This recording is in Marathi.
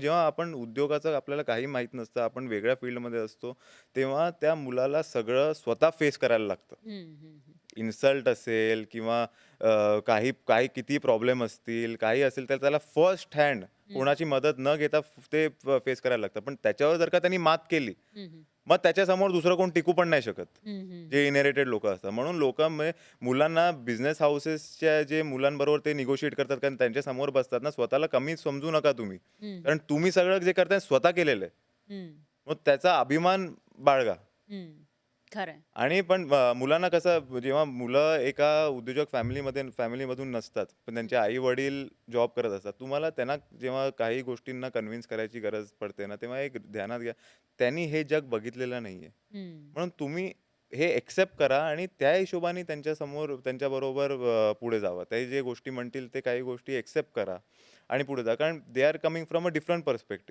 जेव्हा आपण उद्योगाचं आपल्याला काही माहीत नसतं आपण वेगळ्या फील्डमध्ये असतो तेव्हा त्या मुलाला सगळं स्वतः फेस करायला लागतं. इन्सल्ट असेल किंवा अ, काही काही किती प्रॉब्लेम असतील काही असेल तर त्याला फर्स्ट हँड कोणाची मदत न घेता ते फेस करायला लागतं पण त्याच्यावर जर का त्यांनी मात केली. मग त्याच्यासमोर दुसरं कोण टिकू पण नाही शकत. जे इनहेरिटेड लोक असतात. म्हणून लोक मुलांना बिझनेस हाऊसेसच्या जे मुलांबरोबर ते निगोशिएट करतात कारण त्यांच्यासमोर बसतात ना स्वतःला कमी समजू नका तुम्ही. कारण तुम्ही सगळं जे करताय स्वतः केलेलं आहे. मग त्याचा अभिमान बाळगा. खरंय आणि पण अ, मुलांना कसं जेव्हा मुलं एका उद्योजक फॅमिलीमध्ये फॅमिलीमधून नसतात पण त्यांचे आई वडील जॉब करत असतात तुम्हाला त्यांना जेव्हा काही गोष्टींना कन्व्हिन्स करायची गरज पडते ना तेव्हा एक ध्यानात घ्या त्यांनी हे जग बघितलेलं नाही आहे हम्म, म्हणून तुम्ही हे एक्सेप्ट करा आणि त्या हिशोबाने त्यांच्यासमोर त्यांच्याबरोबर अ, पुढे जावं. ते जे गोष्टी म्हणतील ते काही गोष्टी एक्सेप्ट करा आणि पुढे जा. कारण they are coming from a different perspective